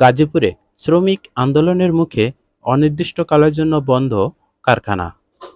গাজীপুরে শ্রমিক আন্দোলনের মুখে অনির্দিষ্টকালের জন্য বন্ধ কারখানা।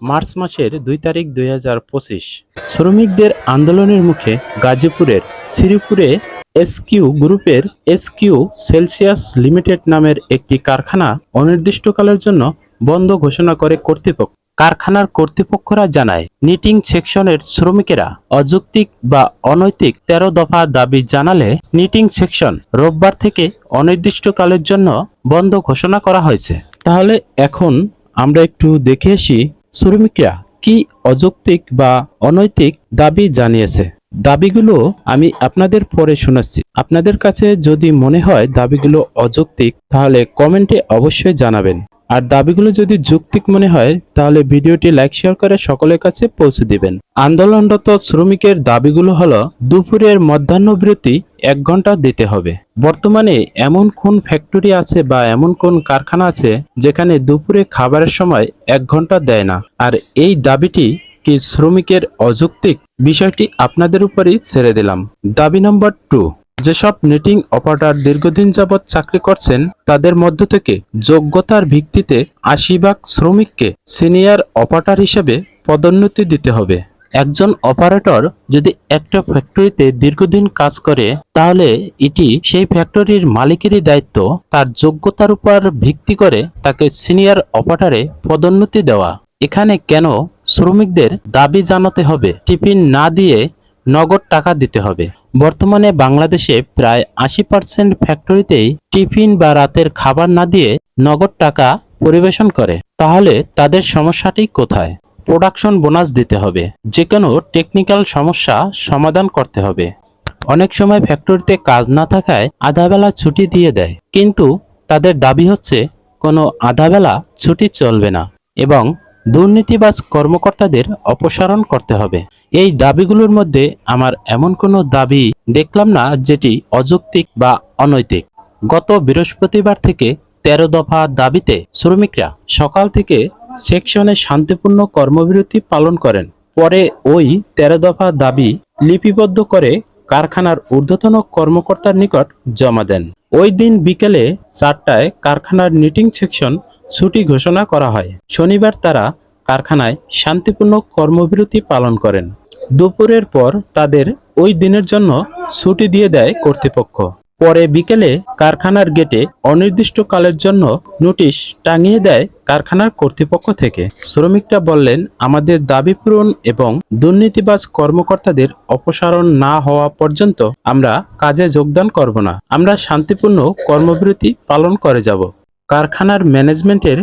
মার্চ মাসের দুই তারিখ দুই হাজার পঁচিশ। শ্রমিকদের আন্দোলনের মুখে গাজীপুরের শ্রীপুরে এসকিউ গ্রুপের এসকিউ সেলসিয়াস লিমিটেড নামের একটি কারখানা অনির্দিষ্টকালের জন্য বন্ধ ঘোষণা করে কর্তৃপক্ষ। কারখানার কর্তৃপক্ষরা জানায়, নিটিং সেকশনের শ্রমিকেরা অযৌক্তিক বা অনৈতিক তেরো দফা দাবি জানালে নিটিং সেকশন রোববার থেকে অনির্দিষ্টকালের জন্য বন্ধ ঘোষণা করা হয়েছে। তাহলে এখন আমরা একটু দেখে আসি শ্রমিকরা কি অযৌক্তিক বা অনৈতিক দাবি জানিয়েছে। দাবিগুলো আমি আপনাদের পরে শোনাচ্ছি। আপনাদের কাছে যদি মনে হয় দাবিগুলো অযৌক্তিক, তাহলে কমেন্টে অবশ্যই জানাবেন। আর দাবিগুলো যদি যৌক্তিক মনে হয়, তাহলে ভিডিওটি লাইক, শেয়ার করে সকলের কাছে পৌঁছে দিবেন। আন্দোলনরত শ্রমিকের দাবিগুলো হলো, দুপুরের মধ্যাহ্নবিরতি এক ঘণ্টা দিতে হবে। বর্তমানে এমন কোন ফ্যাক্টরি আছে বা এমন কোন কারখানা আছে যেখানে দুপুরে খাবারের সময় এক ঘণ্টা দেয় না? আর এই দাবিটি কি শ্রমিকের অযৌক্তিক? বিষয়টি আপনাদের উপরেই ছেড়ে দিলাম। দাবি নম্বর টু যেসব নেটিং অপারেটর দীর্ঘদিন যাবৎ চাকরি করছেন, তাদের মধ্য থেকে যোগ্যতার ভিত্তিতে আশি ভাগ শ্রমিককে সিনিয়র অপারেটর হিসেবে পদোন্নতি দিতে হবে। একজন অপারেটর যদি একটা ফ্যাক্টরিতে দীর্ঘদিন কাজ করে, তাহলে এটি সেই ফ্যাক্টরির মালিকেরই দায়িত্ব। তার যোগ্যতার উপর ভিত্তি করে তাকে সিনিয়র অপারেটরে পদোন্নতি দেওয়া। এখানে কেন শ্রমিকদের দাবি জানাতে হবে? টিফিন না দিয়ে নগদ টাকা দিতে হবে। বর্তমানে বাংলাদেশে প্রায় আশি পার্সেন্ট ফ্যাক্টরিতেই টিফিন বা রাতের খাবার না দিয়ে নগদ টাকা পরিবেশন করে। তাহলে তাদের সমস্যাটি কোথায়? প্রোডাকশন বোনাস দিতে হবে। যে কোনো টেকনিক্যাল সমস্যা সমাধান করতে হবে। অনেক সময় ফ্যাক্টরিতে কাজ না থাকায় আধাবেলা ছুটি দিয়ে দেয়। কিন্তু তাদের দাবি হচ্ছে, কোনো আধাবেলা ছুটি চলবে না এবং দুর্নীতিবাজ কর্মকর্তাদের অপসারণ করতে হবে। এই দাবিগুলোর মধ্যে আমার এমন কোনো দাবি দেখলাম না যেটি অযৌক্তিক বা অনৈতিক। গত বৃহস্পতিবার থেকে তেরো দফা দাবিতে শ্রমিকরা সকাল থেকে সেকশনে শান্তিপূর্ণ কর্মবিরতি পালন করেন। পরে ওই তেরো দফা দাবি লিপিবদ্ধ করে কারখানার ঊর্ধ্বতন কর্মকর্তার নিকট জমা দেন। ওই দিন বিকেলে চারটায় কারখানার নিটিং সেকশন ছুটি ঘোষণা করা হয়। শনিবার তারা কারখানায় শান্তিপূর্ণ কর্মবিরতি পালন করেন। দুপুরের পর তাদের ওই দিনের জন্য ছুটি দিয়ে দেয় কর্তৃপক্ষ। পরে বিকেলে কারখানার গেটে অনির্দিষ্টকালের জন্য নোটিশ টাঙিয়ে দেয় কারখানার কর্তৃপক্ষ থেকে। শ্রমিকরা বললেন, আমাদের দাবি পূরণ এবং দুর্নীতিবাজ কর্মকর্তাদের অপসারণ না হওয়া পর্যন্ত আমরা কাজে যোগদান করব না। আমরা শান্তিপূর্ণ কর্মবিরতি পালন করে যাব। কারখানার ম্যানেজমেন্টের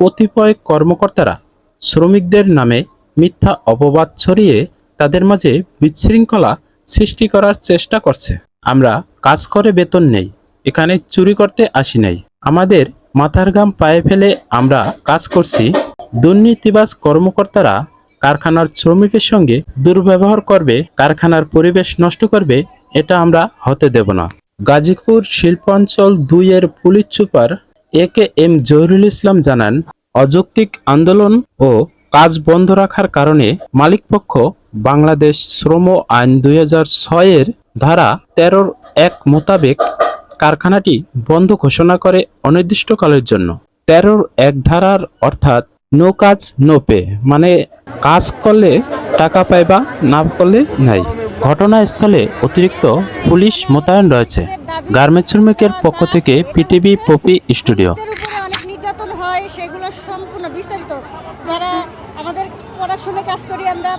কতিপয় কর্মকর্তারা শ্রমিকদের নামে মিথ্যা অপবাদ ছড়িয়ে তাদের মাঝে বিশৃঙ্খলা সৃষ্টি করার চেষ্টা করছে। আমরা কাজ করে বেতন নেই, এখানে চুরি করতে আসি নাই। আমাদের মাথার ঘাম পায়ে ফেলে আমরা কাজ করছি। দুর্নীতিবাজ কর্মকর্তারা কারখানার শ্রমিকের সঙ্গে দুর্ব্যবহার করবে, কারখানার পরিবেশ নষ্ট করবে, এটা আমরা হতে দেব না। গাজীপুর শিল্পাঞ্চল দুই এর police super A K M Zahirul Islam জানান, অযৌক্তিক আন্দোলন ও কাজ বন্ধ রাখার কারণে মালিকপক্ষ বাংলাদেশ শ্রম আইন দুই এর ধারা তেরোর এক মোতাবেক কারখানাটি বন্ধ ঘোষণা করে অনির্দিষ্টকালের জন্য। তেরোর এক ধারার অর্থাৎ নো কাজ, নো পে মানে কাজ করলে টাকা পাইবা না করলে নাই। ঘটনাস্থলে অতিরিক্ত পুলিশ মোতায়েন রয়েছে। গার্মেন্টস শ্রমিকের পক্ষ থেকে পিটিভি পপি স্টুডিও। অনেক নির্যাতন হয়, সেগুলো সম্পূর্ণ বিস্তারিত। যারা আমাদের প্রোডাকশনে কাজ করি, আমরা